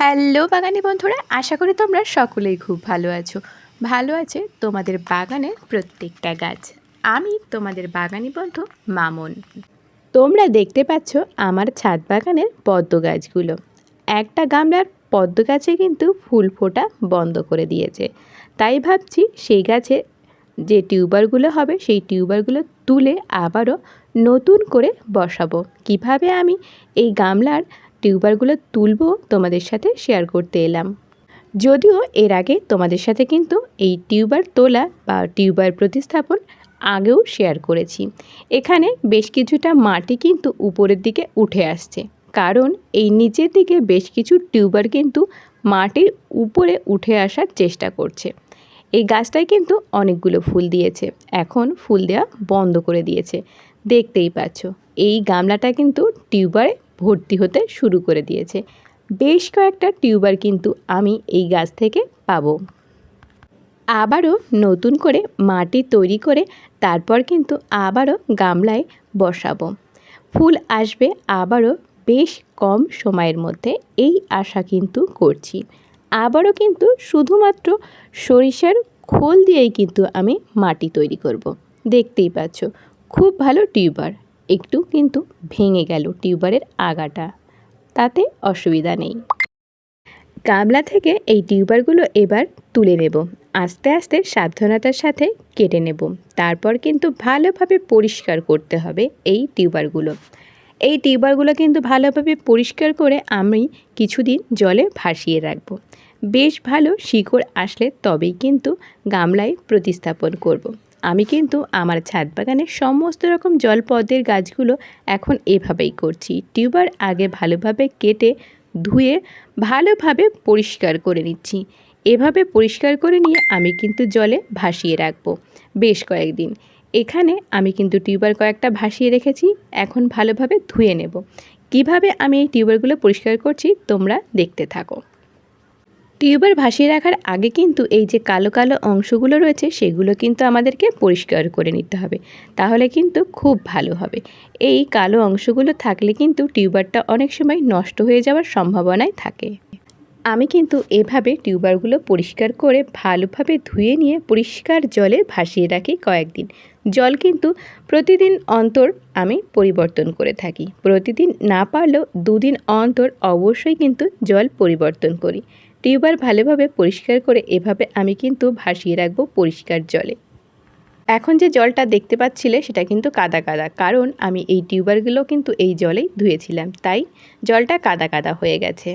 Hello বাগানি বন্ধুরা, আশা করি তোমরা সকলেই খুব ভালো আছো। ভালো আছে তোমাদের বাগানের প্রত্যেকটা গাছ। আমি তোমাদের বাগানি বন্ধু মামন। তোমরা দেখতে পাচ্ছ আমার ছাদ বাগানের পদ্ম গাছগুলো। একটা গামলার পদ্ম গাছে কিন্তু ফুল ফোটা বন্ধ করে দিয়েছে। তাই ভাবছি সেই গাছে যে টিউবারগুলো হবে, সেই টিউবারগুলো তুলে আবারও নতুন করে বসাবো। কীভাবে আমি এই গামলার টিউবারগুলো তুলবো তোমাদের সাথে শেয়ার করতে এলাম। যদিও এর আগে তোমাদের সাথে কিন্তু এই টিউবার তোলা বা টিউবার প্রতিস্থাপন আগেও শেয়ার করেছি। এখানে বেশ কিছুটা মাটি কিন্তু উপরের দিকে উঠে আসছে। কারণ এই নিচের দিকে বেশ কিছু টিউবার কিন্তু মাটির উপরে উঠে আসার চেষ্টা করছে। এই গাছটায় কিন্তু অনেকগুলো ফুল দিয়েছে। এখন ফুল দেওয়া বন্ধ করে দিয়েছে। দেখতেই পাচ্ছ, এই গামলাটা কিন্তু টিউবারে ভর্তি হতে শুরু করে দিয়েছে। বেশ কয়েকটা টিউবার কিন্তু আমি এই গাছ থেকে পাবো। আবারও নতুন করে মাটি তৈরি করে তারপর কিন্তু আবারও গামলায় বসাবো। ফুল আসবে আবারও বেশ কম সময়ের মধ্যে, এই আশা কিন্তু করছি। আবারও কিন্তু শুধুমাত্র সরিষার খোল দিয়েই কিন্তু আমি মাটি তৈরি করব। দেখতেই পাচ্ছ, খুব ভালো টিউবার। একটু কিন্তু ভেঙে গেল টিউবারের আগাটা। তাতে অসুবিধা নেই। গামলা থেকে এই টিউবারগুলো এবার তুলে নেব। আস্তে আস্তে সাবধানতার সাথে কেটে নেব। তারপর কিন্তু ভালোভাবে পরিষ্কার করতে হবে এই টিউবারগুলো। এই টিউবারগুলো কিন্তু ভালোভাবে পরিষ্কার করে আমি কিছুদিন জলে ভাসিয়ে রাখব। বেশ ভালো শিকড় আসলে তবেই কিন্তু গামলায় প্রতিস্থাপন করব। আমি কিন্তু আমার ছাদ বাগানে সমস্ত রকম জলপদের গাছগুলো এখন এভাবেই করছি। টিউবার আগে ভালোভাবে কেটে ধুয়ে ভালোভাবে পরিষ্কার করে নিচ্ছি। এভাবে পরিষ্কার করে নিয়ে আমি কিন্তু জলে ভাসিয়ে রাখব বেশ কয়েকদিন। এখানে আমি কিন্তু টিউবার কয়েকটা ভাসিয়ে রেখেছি, এখন ভালোভাবে ধুয়ে নেব। কীভাবে আমি এই টিউবারগুলো পরিষ্কার করছি তোমরা দেখতে থাকো। টিউবার ভাসিয়ে রাখার আগে কিন্তু এই যে কালো কালো অংশগুলো রয়েছে, সেগুলো কিন্তু আমাদেরকে পরিষ্কার করে নিতে হবে। তাহলে কিন্তু খুব ভালো হবে। এই কালো অংশগুলো থাকলে কিন্তু টিউবারটা অনেক সময় নষ্ট হয়ে যাওয়ার সম্ভাবনাই থাকে। আমি কিন্তু এভাবে টিউবারগুলো পরিষ্কার করে ভালোভাবে ধুয়ে নিয়ে পরিষ্কার জলে ভাসিয়ে রাখি কয়েকদিন। জল কিন্তু প্রতিদিন অন্তর আমি পরিবর্তন করে থাকি। প্রতিদিন না পারলেও দুদিন অন্তর অবশ্যই কিন্তু জল পরিবর্তন করি। টিউবার ভালোভাবে পরিষ্কার করে এভাবে আমি কিন্তু ভাসিয়ে রাখব পরিষ্কার জলে। এখন যে জলটা দেখতে পাচ্ছিলে সেটা কিন্তু কাদা কাদা, কারণ আমি এই টিউবারগুলো কিন্তু এই জলেই ধুয়েছিলাম, তাই জলটা কাদা কাদা হয়ে গেছে।